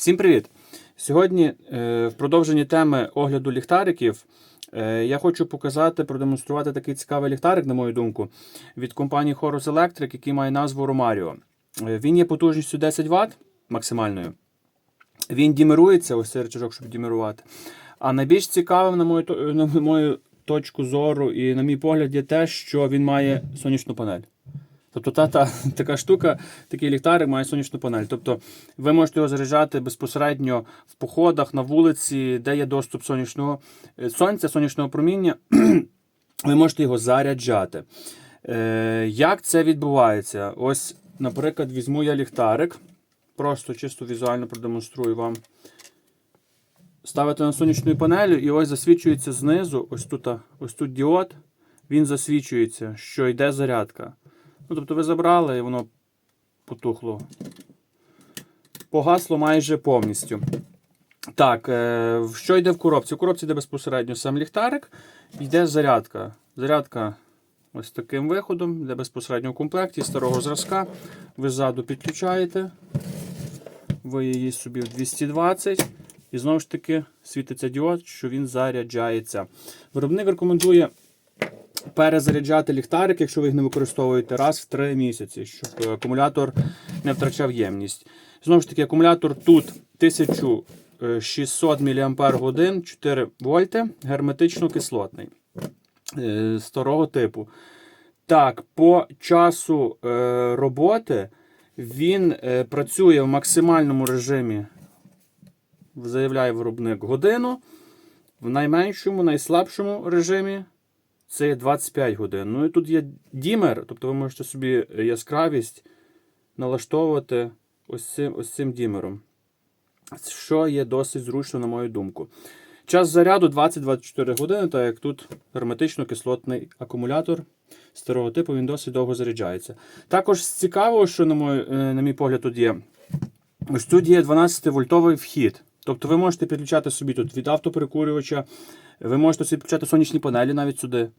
Всім привіт! Сьогодні, е, в продовженні теми огляду ліхтариків, е, я хочу показати, продемонструвати такий цікавий ліхтарик, на мою думку, від компанії Horus Electric, який має назву Romario. Е, Він є потужністю 10 Вт максимальною. Він дімерується, ось цей рычажок, щоб дімерувати. А найбільш цікавим, на мою, на мою точку зору і, на мій погляд, є те, що він має сонячну панель. Тобто та, та, така штука, такий ліхтарик має сонячну панель. Тобто ви можете його заряджати безпосередньо в походах, на вулиці, де є доступ сонячного е, сонця, сонячного проміння. ви можете його заряджати. Е, як це відбувається? Ось, наприклад, візьму я ліхтарик. Просто чисто візуально продемонструю вам. Ставите на сонячну панелю і ось засвічується знизу, ось тут, ось тут діод, він засвічується, що йде зарядка. Ну, тобто ви забрали і воно потухло. Погасло майже повністю. Так, е, що йде в коробці? В коробці йде безпосередньо сам ліхтарик, йде зарядка. Зарядка ось таким виходом, йде безпосередньо в комплекті старого зразка. Ви ззаду підключаєте, ви її собі в 220. І знову ж таки світиться діод, що він заряджається. Виробник рекомендує перезаряджати ліхтарик, якщо ви їх не використовуєте раз в 3 місяці, щоб е, акумулятор не втрачав ємність. Знову ж таки, акумулятор тут 1600 мАч, 4 вольти, герметично кислотний е, старого типу. Так, по часу е, роботи він працює в максимальному режимі, заявляє виробник, годину. В найменшому, найслабшому режимі це 25 годин. Ну і тут є дімер, тобто ви можете собі яскравість налаштовувати ось цим, ось цим дімером. Що є досить зручно, на мою думку. Час заряду 20-24 години, так як тут герметично кислотний акумулятор старого типу, він досить довго заряджається. Також цікаво, що, на мій, на мій погляд, тут є. Ось тут є 12-вольтовий вхід. Тобто ви можете підключати собі тут від автоперекурювача, ви можете собі підключати сонячні панелі навіть сюди.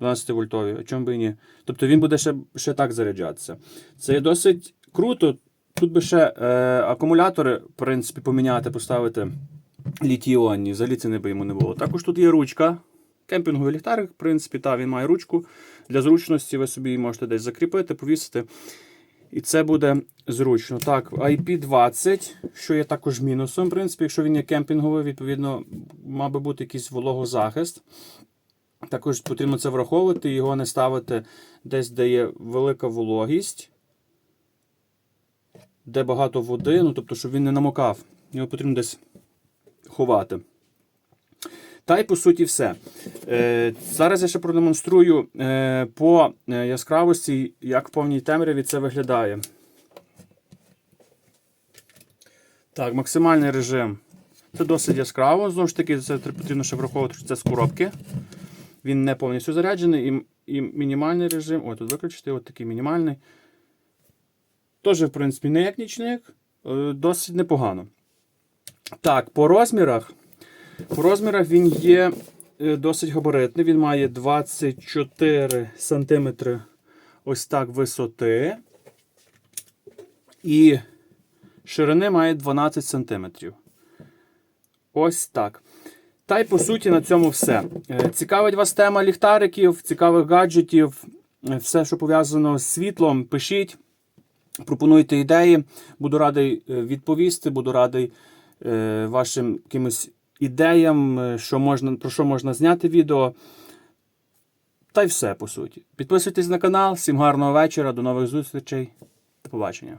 12 вольтові, а чому би і ні. Тобто він буде ще, ще так заряджатися. Це є досить круто. Тут би ще е, акумулятори, в принципі, поміняти, поставити літій-іонні, взагалі це не би йому не було. Також тут є ручка. Кемпінговий ліхтарик, в принципі, та, він має ручку. Для зручності ви собі можете десь закріпити, повісити. І це буде зручно. Так, IP20, що є також мінусом. В принципі, якщо він є кемпінговий, відповідно, мав би бути якийсь вологозахист. Також потрібно це враховувати, його не ставити десь, де є велика вологість, де багато води, ну тобто, щоб він не намокав. Його потрібно десь ховати. Та й по суті все. Е, зараз я ще продемонструю е, по е, яскравості, як в повній темряві це виглядає. Так, максимальний режим. Це досить яскраво. Знову ж таки, це потрібно ще враховувати, що це з коробки. Він не повністю заряджений. І, і мінімальний режим. Ой, тут виключити, от такий мінімальний. Теж, в принципі, не як нічник, е, досить непогано. Так, по розмірах. По розмірах він є е, досить габаритний. Він має 24 см ось так висоти. І ширини має 12 см. Ось так. Та й по суті на цьому все. Е, Цікавить вас тема ліхтариків, цікавих гаджетів, е, все, що пов'язано з світлом, пишіть, пропонуйте ідеї. Буду радий відповісти, буду радий вашим якимось ідеям, е, що можна, про що можна зняти відео. Та й все, по суті. Підписуйтесь на канал. Всім гарного вечора, до нових зустрічей. До побачення.